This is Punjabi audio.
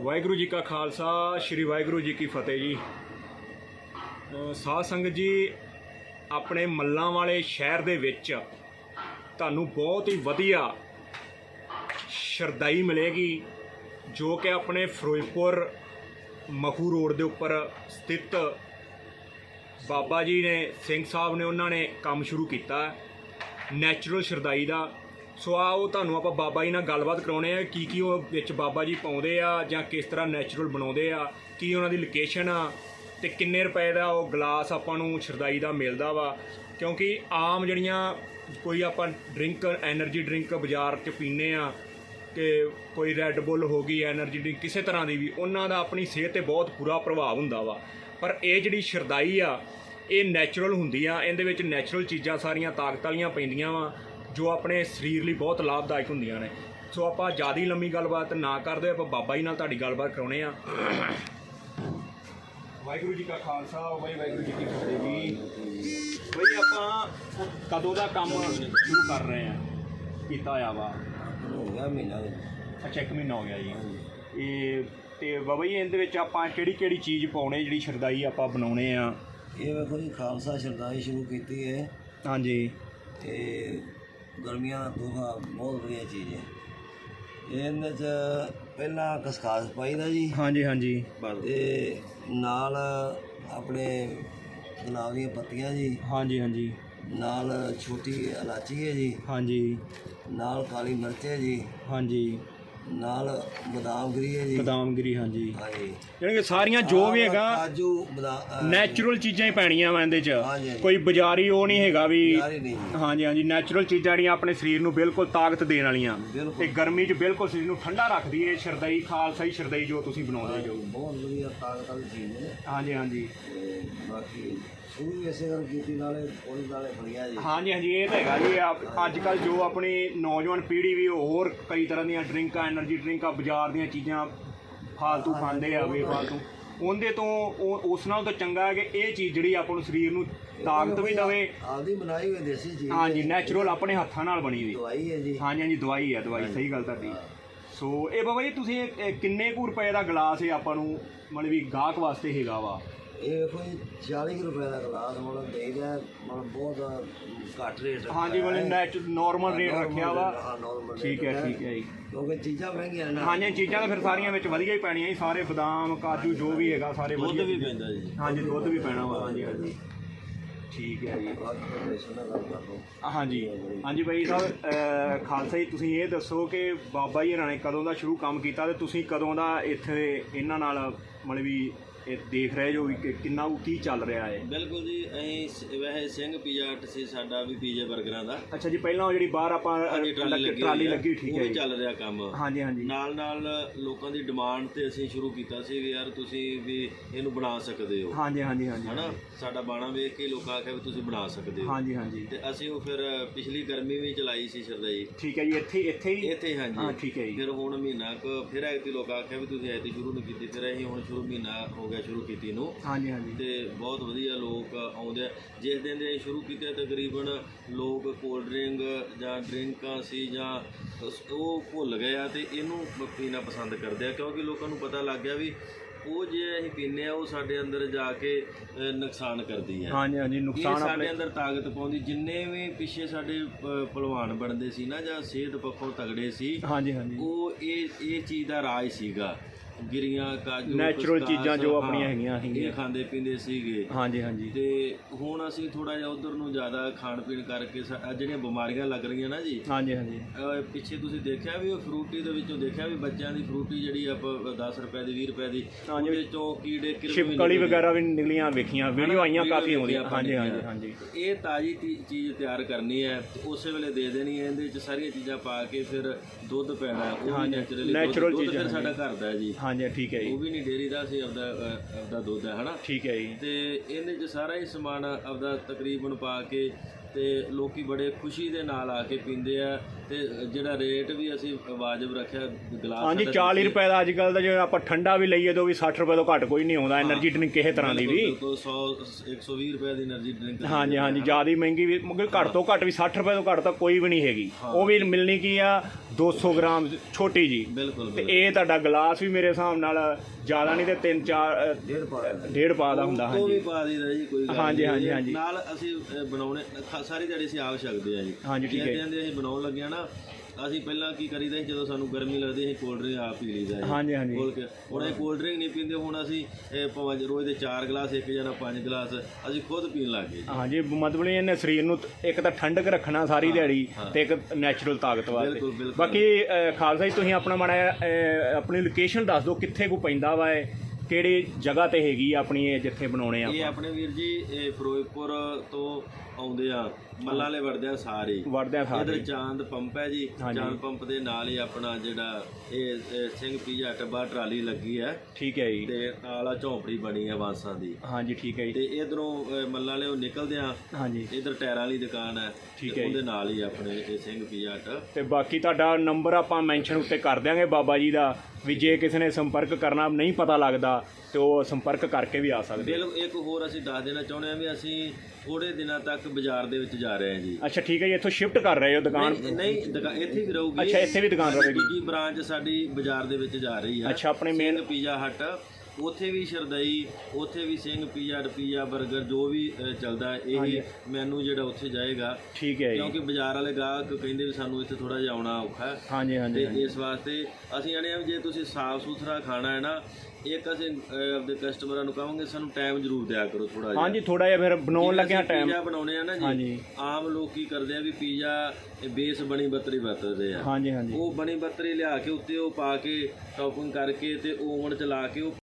ਵਾਹਿਗੁਰੂ ਜੀ ਕਾ ਖਾਲਸਾ ਸ੍ਰੀ ਵਾਹਿਗੁਰੂ ਜੀ ਕੀ ਫਤਿਹ ਜੀ। ਅ, ਸਾਧ ਸੰਗਤ ਜੀ ਆਪਣੇ ਮੱਲਾਂ ਵਾਲੇ ਸ਼ਹਿਰ ਦੇ ਵਿੱਚ ਤੁਹਾਨੂੰ ਬਹੁਤ ਹੀ ਵਧੀਆ ਸ਼ਰਦਾਈ ਮਿਲੇਗੀ ਜੋ ਕਿ ਆਪਣੇ ਫਿਰੋਜ਼ਪੁਰ ਮਖੂ ਰੋਡ ਦੇ ਉੱਪਰ ਸਥਿਤ ਬਾਬਾ ਜੀ ਨੇ ਸਿੰਘ ਸਾਹਿਬ ਨੇ ਉਹਨਾਂ ਨੇ ਕੰਮ ਸ਼ੁਰੂ ਕੀਤਾ ਨੈਚੁਰਲ ਸ਼ਰਦਾਈ ਦਾ। ਸੋ ਆਓ ਤੁਹਾਨੂੰ ਆਪਾਂ ਬਾਬਾ ਜੀ ਨਾਲ ਗੱਲਬਾਤ ਕਰਾਉਣੇ ਆ, ਕੀ ਕੀ ਉਹ ਵਿੱਚ ਬਾਬਾ ਜੀ ਪਾਉਂਦੇ ਆ ਜਾਂ ਕਿਸ ਤਰ੍ਹਾਂ ਨੈਚੁਰਲ ਬਣਾਉਂਦੇ ਆ, ਕੀ ਉਹਨਾਂ ਦੀ ਲੋਕੇਸ਼ਨ ਆ, ਤੇ ਕਿੰਨੇ ਰੁਪਏ ਦਾ ਉਹ ਗਲਾਸ ਆਪਾਂ ਨੂੰ ਸ਼ਰਦਾਈ ਦਾ ਮਿਲਦਾ ਵਾ। ਕਿਉਂਕਿ ਆਮ ਜਿਹੜੀਆਂ ਕੋਈ ਆਪਾਂ ਡਰਿੰਕ એનર્ਜੀ ਡਰਿੰਕ ਬਾਜ਼ਾਰ 'ਚ ਪੀਨੇ ਆ ਕਿ ਕੋਈ ਰੈੱਡ ਬੁੱਲ ਹੋ ਗਈ એનર્ਜੀ ਡਰਿੰਕ ਕਿਸੇ ਤਰ੍ਹਾਂ ਦੀ ਵੀ, ਉਹਨਾਂ ਦਾ ਆਪਣੀ ਸਿਹਤ ਤੇ ਬਹੁਤ ਬੁਰਾ ਪ੍ਰਭਾਵ ਹੁੰਦਾ ਵਾ। ਪਰ ਇਹ ਜਿਹੜੀ ਸ਼ਰਦਾਈ ਆ, ਇਹ ਨੈਚੁਰਲ ਹੁੰਦੀ ਆ, ਇਹਦੇ ਵਿੱਚ ਨੈਚੁਰਲ ਚੀਜ਼ਾਂ ਸਾਰੀਆਂ ਤਾਕਤ ਵਾਲੀਆਂ ਪੈਂਦੀਆਂ ਵਾ। ਜੋ ਆਪਣੇ ਸਰੀਰ ਲਈ ਬਹੁਤ ਲਾਭਦਾਇਕ ਹੁੰਦੀਆਂ ਨੇ। ਸੋ ਆਪਾਂ ਜ਼ਿਆਦਾ ਲੰਮੀ ਗੱਲਬਾਤ ਨਾ ਕਰਦੇ ਆਪਾਂ ਬਾਬਾ ਜੀ ਨਾਲ ਤੁਹਾਡੀ ਗੱਲਬਾਤ ਕਰਾਉਣੇ ਆ। ਵਾਹਿਗੁਰੂ ਜੀ ਕਾ ਖਾਲਸਾ ਵਾਹਿਗੁਰੂ ਜੀ ਕੀ ਫਤਿਹ ਜੀ। ਬਈ ਆਪਾਂ ਕਦੋਂ ਦਾ ਕੰਮ ਸ਼ੁਰੂ ਕਰ ਰਹੇ ਆ? ਕੀਤਾ ਆ ਵਾ। ਹੋ ਗਿਆ ਮਹੀਨਾ। ਅੱਛਾ ਇੱਕ ਮਹੀਨਾ ਹੋ ਗਿਆ ਜੀ। ਇਹ ਤੇ ਬਾਬਾ ਜੀ ਇਹਦੇ ਵਿੱਚ ਆਪਾਂ ਕਿਹੜੀ ਕਿਹੜੀ ਚੀਜ਼ ਪਾਉਣੇ ਜਿਹੜੀ ਸ਼ਰਦਾਈ ਆਪਾਂ ਬਣਾਉਣੇ ਆ? ਇਹ ਵੇਖੋ ਜੀ ਖਾਲਸਾ ਸ਼ਰਦਾਈ ਸ਼ੁਰੂ ਕੀਤੀ ਹੈ। ਹਾਂਜੀ। ਤੇ ਗਰਮੀਆਂ ਦਾ ਤੋਹਫਾ ਬਹੁਤ ਵਧੀਆ ਚੀਜ਼ ਹੈ। ਇਹਦੇ ਚ ਪਹਿਲਾਂ ਖਸਖਾਸ ਪਾਈਦਾ ਜੀ। ਹਾਂਜੀ ਹਾਂਜੀ। ਤੇ ਨਾਲ ਆਪਣੇ ਗੁਲਾਬ ਦੀਆਂ ਪੱਤੀਆਂ ਜੀ। ਹਾਂਜੀ ਹਾਂਜੀ। ਨਾਲ ਛੋਟੀ ਇਲਾਚੀ ਹੈ ਜੀ। ਹਾਂਜੀ। ਨਾਲ ਕਾਲੀ ਮਿਰਚ ਹੈ ਜੀ। ਹਾਂਜੀ। ਨਾਲ ਬਦਾਮ ਗਰੀ ਹੈ ਜੀ। ਬਦਾਮਗਿਰੀ ਹਾਂਜੀ। ਹਾਂਜੀ। ਯਾਨੀ ਕਿ ਸਾਰੀਆਂ ਜੋ ਵੀ ਹੈਗਾ ਕਾਜੂ ਬਦਾਮ ਨੈਚੁਰਲ ਚੀਜ਼ਾਂ ਹੀ ਪੈਣੀਆਂ ਵਾ ਇਹਦੇ ਚ। ਹਾਂਜੀ, ਹਾਂਜੀ। ਕੋਈ ਬਾਜ਼ਾਰੀ ਉਹ ਨਹੀਂ ਹੈਗਾ ਵੀ ਯਾਰੀ ਨਹੀਂ ਜੀ। ਹਾਂਜੀ ਹਾਂਜੀ ਨੈਚੁਰਲ ਚੀਜ਼ਾਂ ਜਿਹੜੀਆਂ ਆਪਣੇ ਸਰੀਰ ਨੂੰ ਬਿਲਕੁਲ ਤਾਕਤ ਦੇਣ ਵਾਲੀਆਂ। ਬਿਲਕੁਲ। ਤੇ ਗਰਮੀ 'ਚ ਬਿਲਕੁਲ ਸਰੀਰ ਨੂੰ ਠੰਡਾ ਰੱਖਦੀ ਏ ਸ਼ਰਦਈ ਖਾਲਸਾ ਹੀ ਸ਼ਰਦਈ ਜੋ ਤੁਸੀਂ ਬਣਾਉਂਦੇ ਜੋ। ਬਹੁਤ ਵਧੀਆ ਤਾਕਤ ਵਾਲੀ ਚੀਜ਼ ਹੈ। ਹਾਂਜੀ ਹਾਂਜੀ। ਤੇ ਬਾਕੀ ਹਾਂਜੀ ਹਾਂਜੀ ਇਹ ਤਾਂ ਹੈਗਾ ਜੀ। ਆਪ- ਅੱਜ ਕੱਲ ਜੋ ਆਪਣੀ ਨੌਜਵਾਨ ਪੀੜ੍ਹੀ ਵੀ ਉਹ ਹੋਰ ਕਈ ਤਰ੍ਹਾਂ ਦੀਆਂ ਡਰਿੰਕਾਂ એનર્ਜੀ ਡਰਿੰਕਾਂ ਬਾਜ਼ਾਰ ਦੀਆਂ ਚੀਜ਼ਾਂ ਫਾਲਤੂ ਖਾਂਦੇ ਆ ਵੇ ਫਾਲਤੂ ਉਹਦੇ ਤੋਂ ਉਹ- ਉਸ ਨਾਲ ਤਾਂ ਚੰਗਾ ਹੈ ਕਿ ਇਹ ਚੀਜ਼ ਜਿਹੜੀ ਆਪਾਂ ਨੂੰ ਸਰੀਰ ਨੂੰ ਤਾਕਤ ਵੀ ਦਵੇ। ਆਪਦੀ ਬਣਾਈ ਹੋਈ ਦੇਸੀ ਚੀਜ਼ ਹਾਂਜੀ ਹੈ। ਨੈਚੁਰਲ ਆਪਣੇ ਹੱਥਾਂ ਨਾਲ ਬਣੀ ਹੋਈ। ਦਵਾਈ ਹੈ ਜੀ। ਹਾਂਜੀ ਹਾਂਜੀ ਦਵਾਈ ਹੈ ਦਵਾਈ ਸਹੀ ਗੱਲ ਤਾਂ ਦੀ ਸੋ ਇਹ ਬਾਬਾ ਜੀ ਤੁਸੀਂ ਕਿੰਨੇ ਕੁ ਰੁਪਏ ਦਾ ਗਲਾਸ ਹੈ ਆਪਾਂ ਨੂੰ ਮਤਲਬ ਵੀ ਗਾਹਕ ਵਾਸਤੇ ਹੈਗਾ ਵਾ? ਇਹ ਜੀ 40 ਕੁ ਰੁਪਏ ਦਾ ਗਲਾਸ ਮਤਲਬ ਦੇਈਦਾ ਮਤਲਬ ਬਹੁਤ ਘੱਟ ਰੇਟ ਹਾਂਜੀ। ਮਤਲਬ ਨੈਚ ਨਾਰਮਲ ਰੇਟ ਰੱਖਿਆ ਵਾ। ਠੀਕ ਹੈ। ਠੀਕ ਹੈ ਜੀ। ਕਿਉਂਕਿ ਚੀਜ਼ਾਂ ਮਹਿੰਗੀਆਂ ਨੇ। ਹਾਂਜੀ ਚੀਜ਼ਾਂ ਤਾਂ ਫਿਰ ਸਾਰੀਆਂ ਵਿੱਚ ਵਧੀਆ ਹੀ ਪੈਣੀਆਂ ਜੀ ਸਾਰੇ ਬਦਾਮ ਕਾਜੂ ਜੋ ਵੀ ਹੈਗਾ ਸਾਰੇ ਵਧੀਆ ਵੀ ਪੈਂਦਾ ਜੀ। ਹਾਂਜੀ ਦੁੱਧ ਵੀ ਪੈਣਾ ਵਾ ਹਾਂਜੀ ਹਾਂਜੀ। ਠੀਕ ਹੈ ਜੀ। ਹਾਂਜੀ ਹਾਂਜੀ ਬਾਈ ਸਾਹਿਬ ਖਾਲਸਾ ਜੀ ਤੁਸੀਂ ਇਹ ਦੱਸੋ ਕਿ ਬਾਬਾ ਜੀ ਹਰਾਂ ਨੇ ਕਦੋਂ ਦਾ ਸ਼ੁਰੂ ਕੰਮ ਕੀਤਾ ਤੇ ਤੁਸੀਂ ਕਦੋਂ ਦਾ ਇੱਥੇ ਇਹਨਾਂ ਨਾਲ ਮਤਲਬ ਵੀ ਇਹ ਦੇਖ ਰਹੇ ਜੋ ਵੀ ਕਿ ਕਿੰਨਾ ਉਹ ਕੀ ਚੱਲ ਰਿਹਾ ਹੈ। ਬਿਲਕੁਲ ਜੀ ਅਸੀਂ ਸ- ਵੈਸੇ ਸਿੰਘ ਪੀਜ਼ਾ ਹੱਟ ਸੀ ਸਾਡਾ ਵੀ ਪੀਜ਼ੇ 버ਗਰਾਂ ਦਾ। ਅੱਛਾ ਜੀ ਪਹਿਲਾਂ ਉਹ ਜਿਹੜੀ ਬਾਹਰ ਆਪਾਂ ਸਾਡੀ ਟਰਾਲੀ ਲੱਗੀ- ਲੱਗੀ ਟਰਾਲੀ ਹੋਈ ਆ, ਲੱਗੀ ਠੀਕ ਉਹ ਹੈ ਵੀ ਜੀ। ਚੱਲ ਰਿਹਾ ਕੰਮ। ਹਾਂਜੀ ਹਾਂਜੀ। ਨਾਲ ਨਾਲ ਲੋਕਾਂ ਦੀ ਡਿਮਾਂਡ ਤੇ ਅਸੀਂ ਸ਼ੁਰੂ ਕੀਤਾ ਸੀ ਵੀ ਯਾਰ ਤੁਸੀਂ ਵੀ ਇਹਨੂੰ ਬਣਾ ਸਕਦੇ ਹੋ। ਹਾਂਜੀ ਹਾਂਜੀ ਹਾਂਜੀ ਹਨਾ? ਸਾਡਾ ਬਾਣਾ ਵੇਖ ਕੇ ਲੋਕਾਂ ਆਖਿਆ ਵੀ ਤੁਸੀਂ ਬਣਾ ਸਕਦੇ ਹੋ। ਹਾਂਜੀ ਹਾਂਜੀ। ਤੇ ਅਸੀਂ ਉਹ ਫਿਰ ਪਿਛਲੀ ਗਰਮੀ ਵੀ ਚਲਾਈ ਸੀ ਸ਼ਰਦਾਈ ਠੀਕ ਹੈ ਜੀ ਇੱਥੇ ਇੱਥੇ ਹੀ? ਇੱਥੇ ਹਾਂ ਹਾਂਜੀ। ਠੀਕ ਹੈ ਜੀ। ਫਿਰ ਹੁਣ ਮਹੀਨਾ ਕੁ ਫਿਰ ਐਤੀ ਲੋਕ ਆਖਿਆ ਵੀ ਤੁਸੀਂ ਐਤੀ ਸ਼ੁਰੂ ਨਹੀਂ ਕੀਤੀ ਫਿਰ ਅਸੀਂ ਹੁਣ ਸ਼ੁਰੂ ਮਹੀਨਾ ਹੋ ਗਿਆ ਸ਼ੁਰੂ ਕੀਤੀ ਨੂੰ। ਹਾਂਜੀ ਹਾਂਜੀ। ਤੇ ਬਹੁਤ ਵਧੀਆ ਲੋਕ ਆਉਂਦੇ ਆ। ਜਿਸ ਦਿਨ ਦੇ ਸ਼ੁਰੂ ਕੀਤੇ ਤਕਰੀਬਨ ਲੋਕ ਕੋਲਡ ਡਰਿੰਕ ਜਾਂ ਡਰਿੰਕਾਂ ਸੀ ਜਾਂ ਉਸ- ਉਹ ਭੁੱਲ ਗਏ ਆ ਤੇ ਇਹਨੂੰ ਪ- ਪੀਣਾ ਪਸੰਦ ਕਰਦੇ ਆ। ਕਿਉਂਕਿ ਲੋਕਾਂ ਨੂੰ ਪਤਾ ਲੱਗ ਗਿਆ ਵੀ ਉਹ ਜੇ ਅਸੀਂ ਪੀਂਦੇ ਆ ਉਹ ਸਾਡੇ ਅੰਦਰ ਜਾ ਕੇ ਅ, ਨੁਕਸਾਨ ਕਰਦੀ ਹੈ ਹਾਂਜੀ ਹਾਂਜੀ ਇਹ ਨੁਕਸਾਨ ਸਾਡੇ ਆਪਣੇ ਅੰਦਰ ਤਾਕਤ ਪਾਉਂਦੀ। ਜਿੰਨੇ ਵੀ ਪਿੱਛੇ ਸਾਡੇ ਪ- ਭਲਵਾਨ ਬਣਦੇ ਸੀ ਨਾ ਜਾਂ ਸਿਹਤ ਪੱਖੋਂ ਤਗੜੇ ਸੀ ਹਾਂਜੀ ਹਾਂਜੀ। ਉਹ ਇਹ ਇਹ ਚੀਜ਼ ਦਾ ਰਾਜ ਸੀਗਾ। ਗਿਰੀਆਂ ਕਾਜੂ ਖਸਖਾਸ, ਚੀਜ਼ਾਂ ਜੋ ਆਪਣੀਆਂ ਹੈਗੀਆਂ ਇਹ ਹੈਗੀਆਂ। ਖਾਂਦੇ ਪੀਂਦੇ ਸੀਗੇ। ਹਾਂਜੀ ਹਾਂਜੀ। ਤੇ ਹੁਣ ਅਸੀਂ ਥੋੜਾ ਜਿਹਾ ਉਧਰ ਨੂੰ ਜ਼ਿਆਦਾ ਖਾਣ ਪੀਣ ਕਰਕੇ ਸਾ- ਆਹ ਜਿਹੜੀਆਂ ਬਿਮਾਰੀਆਂ ਲੱਗ ਰਹੀਆਂ ਨਾ ਜੀ। ਹਾਂਜੀ ਹਾਂਜੀ। ਅਹ ਪਿੱਛੇ ਤੁਸੀਂ ਦੇਖਿਆ ਵੀ ਉਹ ਫਰੂਟੀ ਦੇ ਵਿੱਚੋਂ ਦੇਖਿਆ ਵੀ ਬੱਚਿਆਂ ਦੀ ਫਰੂਟੀ ਜਿਹੜੀ ਆਪਾਂ 10 ਰੁਪਏ ਦੀ 20 ਰੁਪਏ ਦੀ। ਉਹਦੇ ਚੋਂ ਕੀੜੇ ਕਿਰਮ ਛਿਪਕਲੀ ਵਗੈਰਾ ਵੀ ਨਿਕਲੀਆਂ ਵੇਖੀਆਂ ਵੀਡੀਓ ਆਈਆਂ ਕਾਫੀ ਆਉਂਦੀਆਂ। ਹਾਂਜੀ ਹਾਂਜੀ। ਹਾਂਜੀ। ਇਹ ਤਾਜੀ ਤੀ- ਚੀਜ਼ ਤਿਆਰ ਕਰਨੀ ਹੈ ਤੇ ਉਸੇ ਵੇਲੇ ਦੇ ਦੇਣੀ ਹੈ ਇਹਦੇ ਵਿੱਚ ਸਾਰੀਆਂ ਚੀਜ਼ਾਂ ਪਾ ਕੇ ਫਿਰ ਦੁੱਧ ਪੈਣਾ ਹੈ, ਉਹ ਵੀ ਨੈਚੁਰਲੀ ਦੁੱਧ ਚੀਜ਼ਾਂ ਫਿਰ ਸਾਡਾ ਘਰ ਦਾ ਹੈ ਜੀ। ਹਾਂਜੀ ਠੀਕ ਹੈ ਉਹ ਜੀ ਵੀ ਨਹੀਂ ਡੇਰੀ ਦਾ ਸੀ ਆਪਦਾ ਅਹ, ਆਪਦਾ ਦੁੱਧ ਹੈ ਹਨਾ? ਠੀਕ ਹੈ ਜੀ। ਤੇ ਇਹਦੇ ਚ ਸਾਰਾ ਹੀ ਸਮਾਨ ਆਪਦਾ ਤਕਰੀਬਨ ਪਾ ਕੇ ਤੇ ਲੋਕੀ ਬੜੇ ਖੁਸ਼ੀ ਦੇ ਨਾਲ ਆ ਕੇ ਪੀਂਦੇ ਆ ਤੇ ਜਿਹੜਾ ਰੇਟ ਵੀ ਅਸੀਂ ਵਾਜਬ ਰੱਖਿਆ ਗਲਾਸ ਹਾਂਜੀ 40 ਰੁਪਏ ਦਾ ਅੱਜ ਕੱਲ ਦਾ ਜੇ ਆਪਾਂ ਠੰਡਾ ਵੀ ਲਈਏ ਤਾਂ ਵੀ 60 ਰੁਪਏ ਤੋਂ ਘੱਟ ਕੋਈ ਨਹੀਂ ਆਉਂਦਾ એનર્ਜੀ ਡਰਿੰਕ ਕਿਸੇ ਤਰ੍ਹਾਂ ਦੀ ਵੀ। 100 120 ਰੁਪਏ ਦੀ એનર્ਜੀ ਡਰਿੰਕ ਹਾਂਜੀ ਹਾਂਜੀ ਜ਼ਿਆਦਾ ਮਹਿੰਗੀ ਵੀ ਮਗਰ ਘੱਟ ਤੋਂ ਘੱਟ ਵੀ 60 ਰੁਪਏ ਤੋਂ ਘੱਟ ਤਾਂ ਕੋਈ ਵੀ ਨਹੀਂ ਹੈਗੀ। ਉਹ ਵੀ ਮਿਲਣੀ ਕੀ ਆ? 200 ਗ੍ਰਾਮ ਛੋਟੀ ਜੀ। ਤੇ ਇਹ ਤੁਹਾਡਾ ਗਲਾਸ ਵੀ ਮੇਰੇ ਹਿਸਾਬ ਨਾਲ ਜ਼ਿਆਦਾ ਨਹੀਂ ਤੇ 3 4 ਡੇਢ ਪਾ ਦਾ ਹੁੰਦਾ ਹਾਂਜੀ ਉਹ ਵੀ ਪਾ ਦੀਦਾ ਜੀ ਕੋਈ ਗੱਲ ਹਾਂਜੀ ਹਾਂਜੀ ਹਾਂਜੀ। ਨਾਲ ਅਸੀਂ ਬਣਾਉਣੇ ਸਾਰੀ ਦਿਹਾੜੀ ਅਸੀਂ ਆਪ ਛਕਦੇ ਆ ਜੀ। ਹਾਂਜੀ, ਠੀਕ ਹੈ। ਜਿਹਦੇ ਅਸੀਂ ਬਣਾਉਣ ਲੱਗੇ ਆ ਨਾ ਅਸੀਂ ਪਹਿਲਾਂ ਕੀ ਕਰੀਦਾ ਸੀ ਜਦੋਂ ਸਾਨੂੰ ਗਰਮੀ ਲੱਗਦੀ ਸੀ ਕੋਲਡ ਡਰਿੰਕ ਆਪ ਪੀ ਲਈਦਾ ਜੀ ਹਾਂਜੀ ਹਾਂਜੀ। ਖੋਲ ਕੇ ਹੁਣ ਇਹ ਕੋਲਡ ਡਰਿੰਕ ਨਹੀਂ ਪੀਂਦੇ ਹੁਣ ਅਸੀਂ ਇਹ ਭਾਵੇਂ ਰੋਜ਼ ਦੇ 4 ਗਲਾਸ ਇੱਕ ਜਣਾ 5 ਗਲਾਸ ਅਸੀਂ ਖੁਦ ਪੀਣ ਲੱਗ ਗਏ ਜੀ। ਹਾਂਜੀ ਮਤਲਬ ਇਹਨੇ ਸਰੀਰ ਨੂੰ ਇੱਕ ਤਾਂ ਠੰਡਕ ਰੱਖਣਾ ਸਾਰੀ ਦਿਹਾੜੀ ਤੇ ਇੱਕ ਨੈਚੁਰਲ ਤਾਕਤ ਵਾਸਤੇ। ਬਿਲਕੁਲ, ਬਿਲਕੁਲ। ਬਾਕੀ ਖਾਲਸਾ ਜੀ ਤੁਸੀਂ ਆਪਣਾ ਮਾੜਾ ਜਿਹਾ, ਆਪਣੀ ਲੋਕੇਸ਼ਨ ਦੱਸ ਦਿਓ ਕਿੱਥੇ ਕੋ ਪੈਂਦਾ ਵਾ ਇਹ? ਕਿਹੜੀ ਜਗ੍ਹਾ ਤੇ ਹੈਗੀ ਆ ਆਪਣੀ ਇਹ ਜਿੱਥੇ ਬਣਾਉਣੇ ਆ ਇਹ ਆਪਾਂ ਆਪਣੇ ਵੀਰ ਜੀ ਇਹ ਫਿਰੋਜ਼ਪੁਰ ਤੋਂ ਆਉਂਦੇ ਆ ਮੱਲਾਂ ਵਾਲੇ ਵੜਦੇ ਆ ਸਾਰੇ ਵੜਦੇ ਆ ਇਧਰ ਚਾਂਦ ਪੰਪ ਹੈ ਜੀ। ਚਾਂਦ ਪੰਪ ਦੇ ਨਾਲ ਹੀ ਆਪਣਾ ਜਿਹੜਾ ਇਹ ਸਿੰਘ ਪੀਜਾ ਟੱਬਾ ਟਰਾਲੀ ਲੱਗੀ ਹੈ। ਠੀਕ ਹੈ ਜੀ। ਤੇ ਨਾਲ ਆ ਝੌਂਪੜੀ ਬਣੀ ਹੈ ਬਾਂਸਾਂ ਦੀ। ਹਾਂਜੀ ਠੀਕ ਹੈ ਜੀ। ਤੇ ਇਧਰੋਂ ਮੱਲਾਂ ਵਾਲੇ ਉਹ ਨਿਕਲਦੇ ਆ। ਹਾਂਜੀ। ਇਧਰ ਟਾਇਰਾਂ ਵਾਲੀ ਦੁਕਾਨ ਹੈ। ਠੀਕ ਹੈ। ਉਹਦੇ ਨਾਲ ਹੀ ਆਪਣੇ ਇਹ ਸਿੰਘ ਪੀਜਾ ਤੇ ਬਾਕੀ ਤੁਹਾਡਾ ਨੰਬਰ ਆਪਾਂ ਮੈਂਸ਼ਨ ਉੱਤੇ ਕਰ ਦਿਆਂਗੇ ਬਾਬਾ ਜੀ ਦਾ ਵੀ ਜੇ ਕਿਸੇ ਨੇ ਸੰਪਰਕ ਕਰਨਾ ਨਹੀਂ ਪਤਾ ਲੱਗਦਾ ਤੇ ਉਹ ਸੰਪਰਕ ਕਰਕੇ ਵੀ ਆ ਸਕਦੇ ਆ। ਬਿਲ ਇੱਕ ਹੋਰ ਅਸੀਂ ਦੱਸ ਦੇਣਾ ਚਾਹੁੰਦੇ ਹਾਂ ਵੀ ਅਸੀਂ ਥੋੜੇ ਦਿਨਾਂ ਤੱਕ ਬਾਜ਼ਾਰ ਦੇ ਵਿੱਚ ਜਾ ਰਹੇ ਹਾਂ ਜੀ। ਅੱਛਾ ਠੀਕ ਹੈ ਜੀ ਇੱਥੋਂ ਸ਼ਿਫਟ ਕਰ ਰਹੇ ਹੋ ਦੁਕਾਨ? ਨਹੀਂ ਨਹੀਂ ਦੁਕਾ- ਇੱਥੇ ਵੀ ਰਹੂਗੀ। ਅੱਛਾ, ਇੱਥੇ ਵੀ ਦੁਕਾਨ ਸਾਡੀ ਰਹੇਗੀ। ਦੂਜੀ ਬ੍ਰਾਂਚ ਸਾਡੀ ਬਾਜ਼ਾਰ ਦੇ ਵਿੱਚ ਜਾ ਰਹੀ ਹੈ। ਅੱਛਾ, ਆਪਣੇ main- ਸਿੰਘ ਪੀਜ਼ਾ ਹੱਟ। ਉੱਥੇ ਵੀ ਸ਼ਰਦਈ ਉੱਥੇ ਵੀ ਸਿੰਘ ਪੀਜ਼ਾ ਪੀਜ਼ਾ 버ਗਰ ਜੋ ਵੀ ਅ, ਚੱਲਦਾ ਹੈ, ਇਹ ਮੈਨੂ ਜਿਹੜਾ ਉੱਥੇ ਜਾਏਗਾ। ਠੀਕ ਹੈ ਜੀ। ਕਿਉਂਕਿ ਬਾਜ਼ਾਰ ਵਾਲੇ ਗਾਹਕ ਕਹਿੰਦੇ ਵੀ ਸਾਨੂੰ ਇੱਥੇ ਥੋੜਾ ਜਿਹਾ ਆਉਣਾ ਔਖਾ ਹੈ। ਹਾਂਜੀ ਹਾਂਜੀ ਤੇ ਇਸ ਵਾਸਤੇ ਅਸੀਂ ਆਣੇ ਆ ਵੀ ਜੇ ਤੁਸੀਂ ਸਾਫ਼ ਸੁਥਰਾ ਖਾਣਾ ਹੈ ਨਾ ਇੱਕ ਅਸੀਂ ਅ, ਆਪਦੇ ਕਸਟਮਰਾਂ ਨੂੰ ਕਹਾਂਗੇ ਸਾਨੂੰ ਟਾਈਮ ਜ਼ਰੂਰ ਦਿਆ ਕਰੋ ਥੋੜਾ ਜਿਹਾ। ਹਾਂਜੀ ਥੋੜਾ ਜਿਹਾ ਫਿਰ ਬਣਾਉਣ ਲੱਗਿਆ ਟਾਈਮ ਪੀਜ਼ਾ ਬਣਾਉਣੇ ਆ ਨਾ ਜੀ ਹਾਂਜੀ। ਆਮ ਲੋਕ ਕੀ ਕਰਦੇ ਆ ਵੀ ਪੀਜ਼ਾ ਬੇਸ ਬਣੀ ਬੱਤਰੀ ਵਰਤਦੇ ਆ। ਹਾਂਜੀ ਹਾਂਜੀ। ਉਹ ਬਣੀ ਬੱਤਰੀ ਲਿਆ ਕੇ ਉੱਤੇ ਉਹ ਪਾ ਕੇ ਟੌਪਿੰਗ ਕਰਕੇ ਤੇ ਓਵਨ ਚ ਲਾ ਕੇ ਉਹ